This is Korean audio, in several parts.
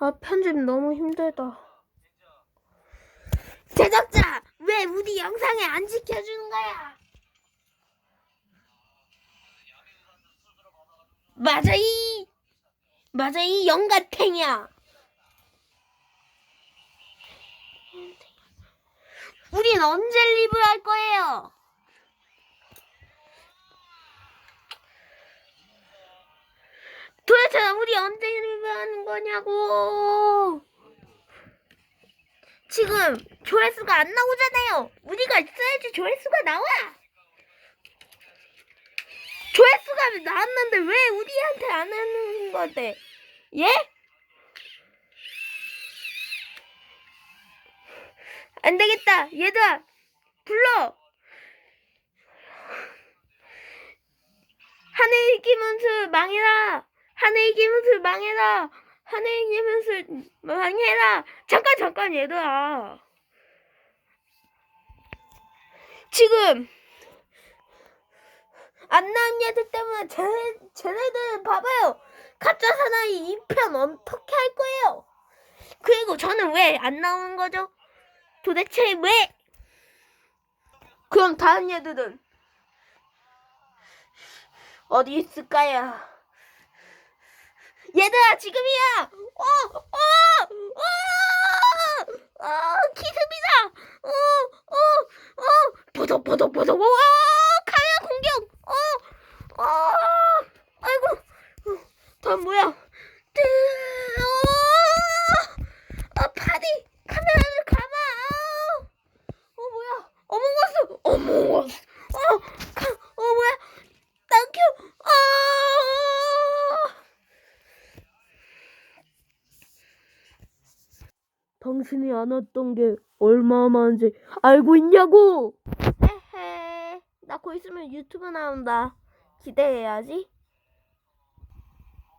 아, 편집 너무 힘들다. 제작자, 왜 우리 영상에 안 지켜주는 거야? 맞아, 이, 맞아, 이 영가탱이야. 우린 언제 리뷰할 거예요? 거냐고. 지금 조회수가 안 나오잖아요. 우리가 있어야지 조회수가 나와. 조회수가 나왔는데 왜 우리한테 안 하는 건데? 예? 안 되겠다. 얘들아, 불러. 하늘 기문수 망해라. 하늘 기문수 망해라. 하늘 기문수 망해라. 잠깐 잠깐 얘들아. 지금 안 나온 얘들 때문에 쟤, 쟤네들 봐봐요. 가짜 사나이 2편 어떻게 할 거예요? 그리고 저는 왜 안 나오는 거죠? 도대체 왜? 그럼 다른 얘들은 어디 있을까요? 얘들아 지금이야! 어! 어! 어! 어! 기습이다! 어! 어! 어! 보도 보도 보도 와! 카메라 공격! 어! 어! 아이고! 어, 다음 뭐야? 뜨! 어! 아 파디! 카메라를 감아! 어 뭐야? 어몽어스! 어몽어스! 어! 카, 어 뭐야? 땡큐! 아! 당신이 안 왔던 게 얼마 만인지 알고 있냐고! 헤헤, 나 곧 있으면 유튜브 나온다. 기대해야지.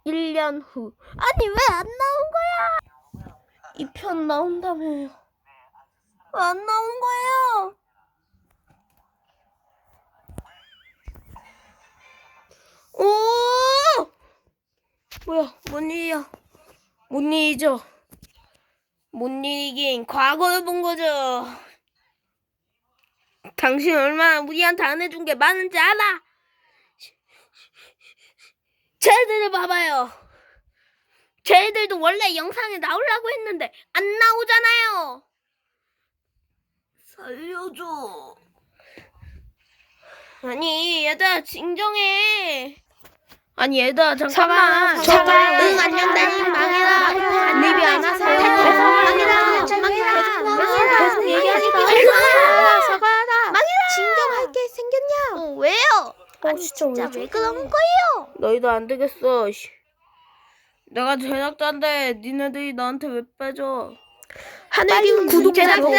1년 후. 아니, 왜 안 나온 거야? 2편 나온다며요. 왜 안 나온 거예요? 오! 뭐야, 뭔 일이야? 뭔 일이죠? 못 이긴 과거를 본 거죠. 당신 얼마나 우리한테 안 해준 게 많은지 알아? 쟤들을 봐봐요. 쟤들도 원래 영상에 나오려고 했는데 안 나오잖아요. 살려줘. 아니 얘들아 진정해. 아니 얘들아 잠깐만. 사과, 사과, 응 안녕 나는 망해라. 리뷰 안 하세요? 망해라. 망해라. 망해라. 계속 얘기하니까. 망해라. 사과하라. 망해라. 진정할 게 생겼냐? 어, 왜요? 아 진짜 왜 그런 거예요? 너희도 안 되겠어. 씨. 내가 제작자인데 니네들이 나한테 왜 빼줘? 탈탈, 실망했어.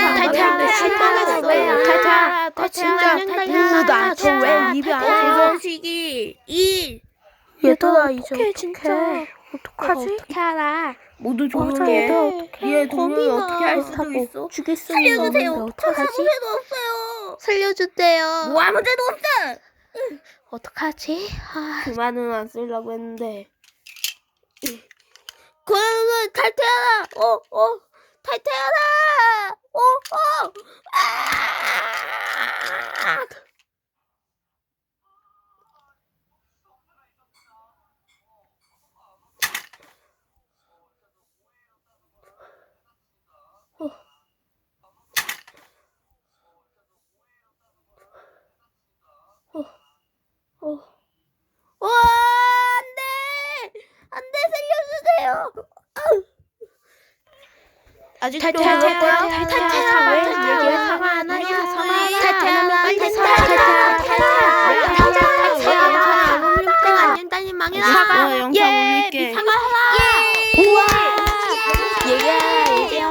탈탈, 탈탈. 탈탈, 진짜 누구도 안 쳐. 왜 리뷰 안 해? 조선시기 1 얘들아 이제 어떡해 진짜. 어떡하지? 어떻게 알아? 모두 조용해. 얘 동료를 겁이 어떻게 나. 할 수도 있어? 죽일 수 살려주세요. 있는 저 어떡하지? 살려주세요. 뭐 아무 데도 없어. 어떡하지? 아, 그만은 안 쓰려고 했는데. 고양이 탈퇴하라. 어, 어, 탈퇴하라. 어, 어. 아! 어. 와, 안 돼! 안 돼, 살려주세요! 아직도 탈퇴야, 탈퇴야, 얘기를 사과 안 하냐, 사과 안 하냐, 탈퇴하면 빨리 사과, 탈퇴야, 탈퇴야, 탈퇴야, 완전히 망했어. 사과, 영상 올릴게. 사과하라. 우와. 얘기야, 얘기야.